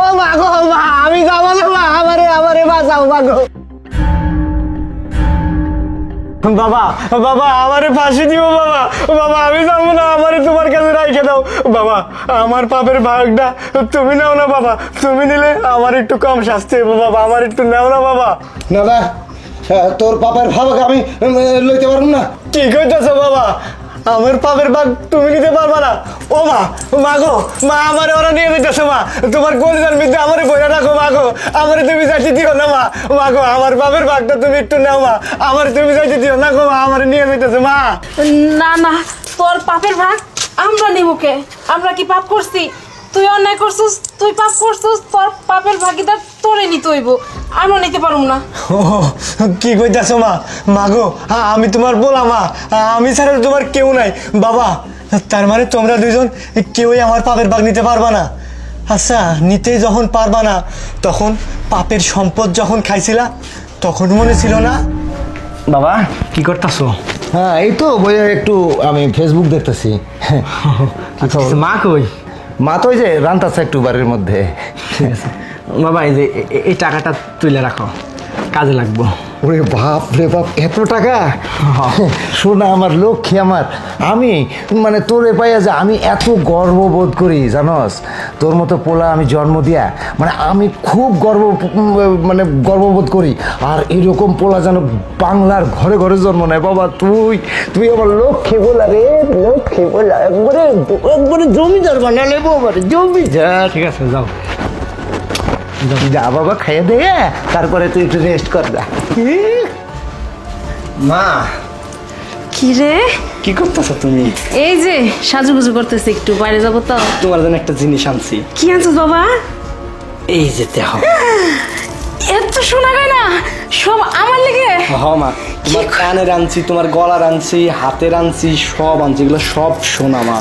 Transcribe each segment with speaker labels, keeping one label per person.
Speaker 1: ও মা গো মা আমি যাব না মা আমারে আমারে বাঁচাও মা গো। বাবা বাবা আমারে ফাঁসি দিও বাবা বাবা আমি যাব না আমারে তোমার কাছে রাইখে দাও। বাবা আমার পাপের ভাগটা তুমি নাও না বাবা তুমি নিলে আমার একটু কম শাস্তি হইবো বাবা আমার একটু নাও না বাবা।
Speaker 2: না না তোর পাপের ভাবকে আমি লইতে পারব না।
Speaker 1: কি কইতেছো বাবা? আমার পাপের ভাগ তুমি নিতে পারবা না। ও মা মা গো, মা আমারে ওরা নিয়ে যেতেছে মা। তোমার কলজার মধ্যে আমারে বইরা রাখো, মা গো। আমারে তুমি যাইতে দিও না, মা। মা গো, আমার পাপের ভাগটা তুমি একটু নাও, মা। আমারে তুমি যাইতে দিও না গো, মা, আমারে নিয়ে যেতেছে মা।
Speaker 3: না না, তোর পাপের ভাগ আমরা নেব কে? আমরা কি পাপ করছি? তুই অন্যায় করছিস? তুই পাপ করছিস? তোর পাপের ভাগিদার তোরে নিতে হইব আমরা নিতে পারব না।
Speaker 1: ও কি কইতাছো মা? মা গো আ- আমি তোমার বলা মা আ- আমি ছাড়া তোমার কেউ নাই। বাবা তার মানে তোমরা দুজন কেউই আমার পাপের ভাগ নিতে পারবা না। আচ্ছা নিতে যখন পারবা না তখন পাপের সম্পদ যখন খাইছিলা তখন মনে ছিল না? বাবা কি করতাছো?
Speaker 2: হ্যাঁ এই তো বইয়ে একটু আমি ফেসবুক দেখতেছি।
Speaker 1: আচ্ছা মা কই?
Speaker 2: মা তো ওই যে রান্তাছে একটু বাড়ির মধ্যে।
Speaker 1: ঠিক আছে। বাবা এই যে এই টাকাটা তুলে রাখো। কাজে লাগবো।
Speaker 2: ওরে বাপ রে বাপ এত টাকা? শোনা আমার লক্ষ্মী আমার আমি মানে তোরে পাইয়া যে আমি এত গর্ববোধ করি জানস? তোর মতো পোলা আমি জন্ম দিয়া মানে আমি খুব গর্ব মানে গর্ববোধ করি। আর এরকম পোলা যেন বাংলার ঘরে ঘরে জন্ম নেয়। বাবা তুই তুই আমার লক্ষ্মী বলা রে লক্ষ্মী বলা একবারে একবারে জমিদার বানালে বাবা জমিদার।
Speaker 1: ঠিক আছে যাও।
Speaker 2: যা বাবা খাইয়ে দে তারপরে তুই একটু রেস্ট কর দা
Speaker 1: মা।
Speaker 3: কি রে?
Speaker 1: কি করতেছো তুমি?
Speaker 3: এই যে সাজুগুজু করতেছি একটু বাইরে যাব তো।
Speaker 1: তোমার জন্য একটা জিনিস আনছি।
Speaker 3: কি আনছো বাবা?
Speaker 1: এই যে দেখো।
Speaker 3: এত শোনা যায় না সব আমার লেগে?
Speaker 1: হ মা। তোমার কানের আনছি তোমার গলার আনছি হাতের আনছি সব আনছি এগুলো সব সোনা মা।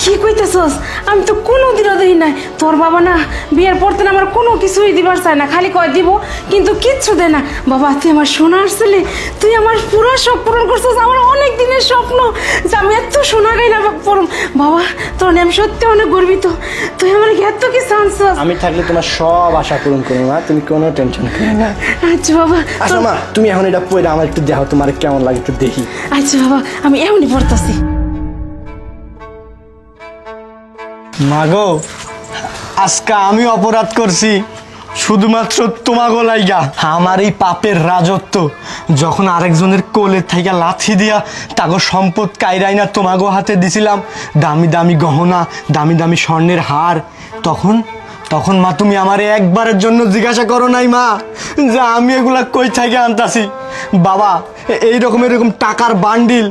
Speaker 3: কি কইতেছস? আমি তো কোনো দিনও দেখি নাই। তোর বাবা না বিয়ের পর থেকে আমার কোনো কিছুই দিবার চায় না খালি কয় দিব কিন্তু কিচ্ছু দে না। বাবা তুই আমার সোনার ছেলে তুই আমার পুরো শখ পূরণ করছিস আমার অনেক দিনের স্বপ্ন যে আমি এত সোনা গাই না পরম। বাবা তোর নাম সত্যি অনেক গর্বিত। তুই আমার এত কি চান্স
Speaker 1: আমি থাকলে তোমার সব আশা পূরণ করব মা। তুমি কোনো টেনশন করো না।
Speaker 3: আচ্ছা বাবা
Speaker 1: আচ্ছা মা তুমি এখন এটা পড়ে আমার একটু দেখো তোমার কেমন লাগে একটু দেখি।
Speaker 3: আচ্ছা বাবা আমি এমনি পড়তাছি।
Speaker 1: মাগো আজকে আমি অপরাধ করছি শুধুমাত্র তোমাগো লাইগা। আমার এই পাপের রাজত্ব যখন আরেকজনের কোলের থেকে লাথি দিয়া তাগো সম্পদ কাইরাই না তোমাগো হাতে দিছিলাম দামি দামি গহনা দামি দামি স্বর্ণের হার তখন তখন মা, তুমি আমার একবারের জন্য জিজ্ঞাসা করো নাই, মা, যে আমি এগুলা কই থেকে আনতাছি। বাবা এই রকম এরকম টাকার বান্ডিল,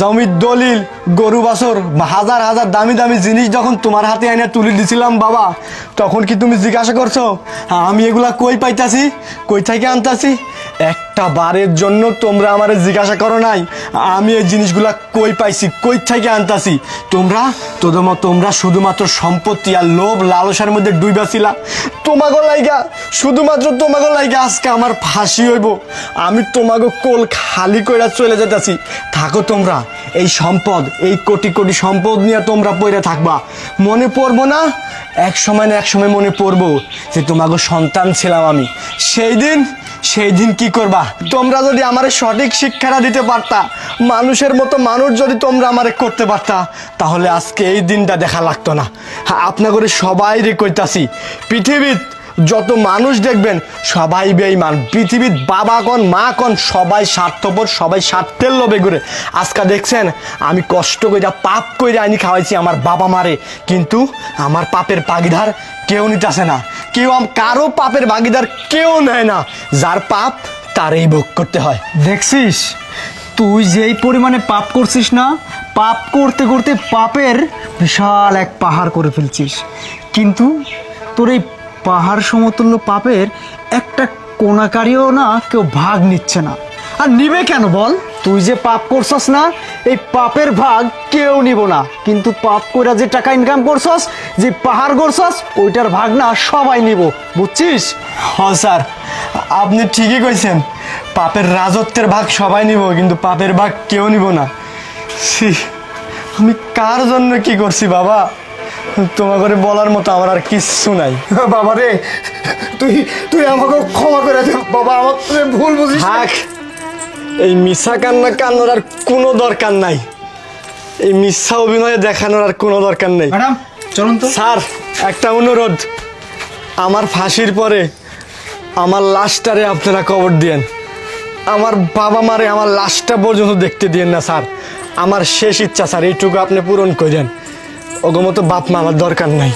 Speaker 1: জমির দলিল, গরু, বাছর, হাজার হাজার দামি দামি জিনিস যখন তোমার হাতে আইনা তুলে দিছিলাম, বাবা, তখন কি তুমি জিজ্ঞাসা করছ, আমি এগুলা কই পাইতাছি, কই থেকে আনতাছি? একটা বারের জন্য তোমরা আমারে জিজ্ঞাসা করো নাই। আমি এই জিনিসগুলা কই পাইছি, কই থেকে আনতাছি? তোমরা, তোদের মতো তোমরা শুধুমাত্র সম্পত্তি আর লোভ লালসার মধ্যে ডুইবাছিলা তোমাগো লাইগা, শুধুমাত্র তোমাগো লাইগা আজকে আমার ফাঁসি হইব। আমি তোমাগো কোল খালি কইরা চলে যেতেছি থাকো তোমরা, এই সম্পদ, এই কোটি কোটি সম্পদ নিয়ে তোমরা পড়ে থাকবা। মনে পড়ব না? এক সময় না এক সময় মনে পড়ব যে তোমাগো সন্তান ছিলাম আমি। সেই দিন সেই দিন কি করবা? তোমরা যদি আমারে সঠিক শিক্ষাটা দিতে পারতা, মানুষের মতো মানুষ যদি তোমরা আমারে করতে পারতা, তাহলে আজকে এই দিনটা দেখা লাগতো না। হ্যাঁ আপনাদের সবাই রে কইতাছি, পৃথিবীত যত মানুষ দেখবেন, সবাই বেঈমান। পৃথিবীর বাবা কন, মা কন, সবাই স্বার্থপর, সবাই স্বার্থের লোভে ঘুরে। আজকে দেখছেন, আমি কষ্ট কইরা, পাপ কইরা আইনি খাওয়াইছি আমার বাবা মারে। কিন্তু আমার পাপের পাগিধার কেউ নিতেছে না। কেউ আম- কারও পাপের ভাগিদার কেউ নেয় না। যার পাপ, তারই ভোগ করতে হয়।
Speaker 4: দেখছিস? তুই যেই পরিমাণে পাপ করছিস না, পাপ করতে করতে পাপের বিশাল এক পাহাড় করে ফেলছিস। কিন্তু তোর এই পাহাড় সমতুল্য পাপের একটা কোনাকারিও না, কেউ ভাগ নিচ্ছে না। আর নিবে কেন বল? তুই যে পাপ করছস না এই পাপের ভাগ কেউ নিব না। কিন্তু পাপ কইরা যে টাকা ইনকাম করছস যে পাহাড় করছস ওইটার ভাগ না সবাই নিব। বুঝছিস?
Speaker 1: হ্যাঁ স্যার আপনি ঠিকই কইছেন। পাপের রাজত্বের ভাগ সবাই নিব কিন্তু পাপের ভাগ কেউ নিব না। আমি কার জন্য কি করছি বাবা? তোমাকে বলার মতো আমার আর কিচ্ছু নাই।
Speaker 2: বাবা রে তুই তুই আমাকে ক্ষমা করে দে। বাবা আমার তুই ভুল বুঝিস না।
Speaker 1: থাক এই মিশা কান্না কান্নার আর কোনো দরকার নাই। এই মিথ্যা অভিনয়ে দেখানোর আর কোনো দরকার নেই।
Speaker 4: ম্যাডাম চলুন তো।
Speaker 1: স্যার একটা অনুরোধ। আমার ফাঁসির পরে আমার লাশটারে আপনারা কবর দিয়েন। আমার বাবা মারে আমার লাশটা পর্যন্ত দেখতে দিয়েন না স্যার। আমার শেষ ইচ্ছা স্যার এইটুকু আপনি পূরণ করেন ওগো মতো বাপ মা আমার দরকার নাই।